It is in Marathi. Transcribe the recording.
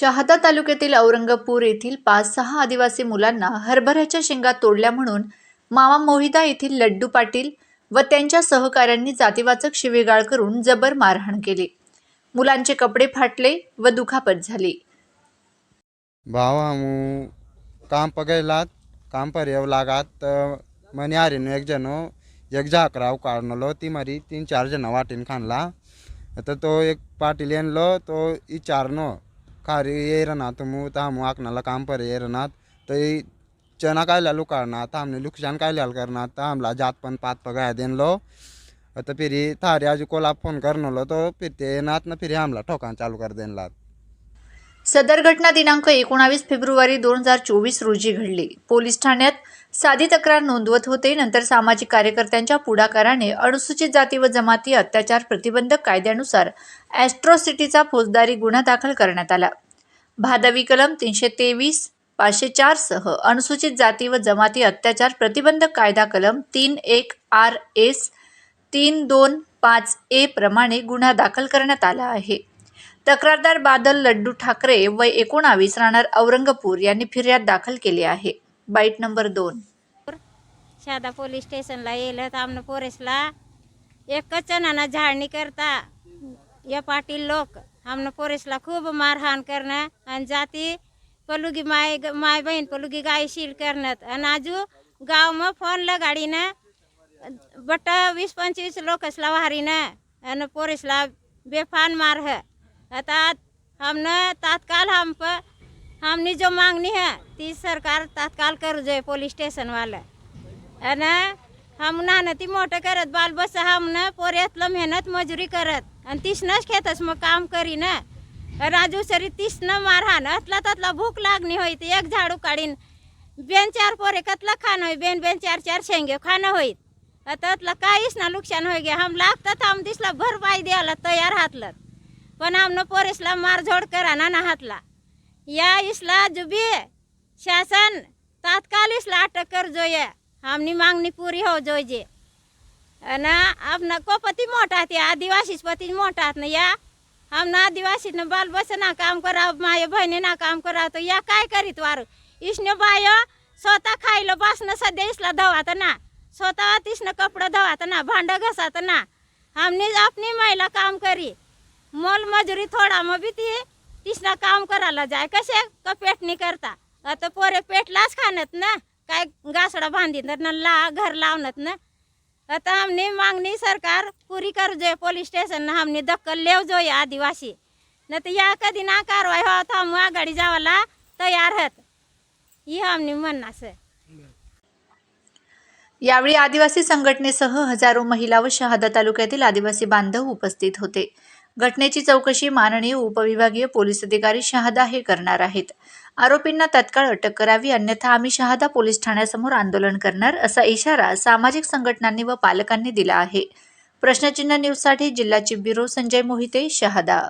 शहादा तालुक्यातील औरंगपूर येथील पाच सहा आदिवासी मुलांना हरभऱ्याच्या शेंगा तोडल्या म्हणून मामा मोहिदा येथील लड्डू पाटील व त्यांच्या सहकाऱ्यांनी जातीवाचक शिवेगाळ करून जबर मारहाण केली. मुलांचे कपडे फाटले व दुखापत झाली. भाव काम पर काम पर येव लागात मनी हारीन एक जण एक झाकराव काढणलो ती मारी तीन चार जण वाटीन खाणला आता तो एक पाटील येणलो तो इचारनो खारी येरना तुमू तामू आकनाला काम पर येरनात तो चना कायला लुकारनात हमने नुकसान कायला करनात तो हमला जात पण पात पगाया देनलो आता फिरी थारी आज कोला फोन करनलो तो फिर नात ना फिर हमला ठोकान चालू कर देनलात सदर घटना दिनांक एकोणावीस फेब्रुवारी दोन हजार चोवीस रोजी घडली. पोलीस ठाण्यात साधी तक्रार नोंदवत होते. नंतर सामाजिक कार्यकर्त्यांच्या पुढाकाराने अनुसूचित जाती व जमाती अत्याचार प्रतिबंधक कायद्यानुसार ॲस्ट्रॉसिटीचा फौजदारी गुन्हा दाखल करण्यात आला. भादवी कलम तीनशे तेवीस पाचशे चारसह अनुसूचित जाती व जमाती अत्याचार प्रतिबंधक कायदा कलम तीन एक आर एस तीन दोन पाच ए प्रमाणे गुन्हा दाखल करण्यात आला आहे. तक्रारदार बादल लड्डू ठाकरे वय एकोणावीस राहणार औरंगपूर यांनी फिर्याद दाखल केली आहे. बाईट नंबर दोन. शादा पोलीस स्टेशनला येलं तर आमनं पोरेसला. एकच जणांना झाडणी करता. या पाटील लोक आमनं पोरेसला खूप मारहाण करणं आणि जाती पलुगी माय माय बहीण पलुगी गायशील करणं. आणि आजू गाव मग फोन गाडीनं बट वीस पंचवीस लोकसला वारीनं आणि पोरेसला बेफान मारह. अर्थात आता हमने तत्काल हम पर हमने जो मांगनी है ती सरकार तत्काल कर जो पोलीस स्टेशन वाला। आणि हम नानं ती मोठं करत बाल बस हमनं पोऱ्यातलं मेहनत मजुरी करत आणि तीसनंच खेतस मग काम करी ना राजू सरी तीसनं मारहाण अतला ततला भूक लागणी होई एक झाडू काढीन। बेन चार पोरे कतला खाणं होई बेन बेन चार चार शेंगे खाणं होईत। त्यातलं काहीच ना नुकसान होई गे हम लागतात हम दिसला भरपाई द्यायला तयार हातलं पण आमनं पोरेसला मारझोड करा ना हातला या इसला जुबी शासन तात्काल इसला अटक कर जोये. आमनी मागणी पुरी हो जोयजे ना आपणा कोपती मोठा ते आदिवासीच पती मोठा ना या. आमना आदिवासीनं बाल बस काम करा माय बहिणी ना काम कराव तो या काय करीत वारू? इसने बाय स्वतः खायला बसणं सध्या इसला धवात ना. स्वतः तिसनं कपडं धवात ना भांडं घसात ना. आमनी आपली महिला काम करी. मोल मजुरी थोडा मग बी ती तिसना काम करायला जाय. कसे? का पेटणी करता? आता पोरे पेटलाच खाणत ना. काय गासडा बांधित ना ला घर लावणत ना. आता आमनी मागणी सरकार पुरी कर जो पोलीस स्टेशन हमने दक्कल लेव जो आदिवासी. न तर या कधी ना कारवाई हो तर हम आघाडी जावाला तयार आहेत ही आमनी म्हणणं यावेळी आदिवासी संघटनेसह हजारो महिला व शहादा तालुक्यातील आदिवासी बांधव उपस्थित होते. घटनेची चौकशी माननीय उपविभागीय पोलीस अधिकारी शहादा हे करणार आहेत. आरोपींना तत्काळ अटक करावी अन्यथा आम्ही शहादा पोलीस ठाण्यासमोर आंदोलन करणार असा इशारा सामाजिक संघटनांनी व पालकांनी दिला आहे. प्रश्नचिन्ह न्यूजसाठी जिल्हा चिफ ब्युरो संजय मोहिते शहादा.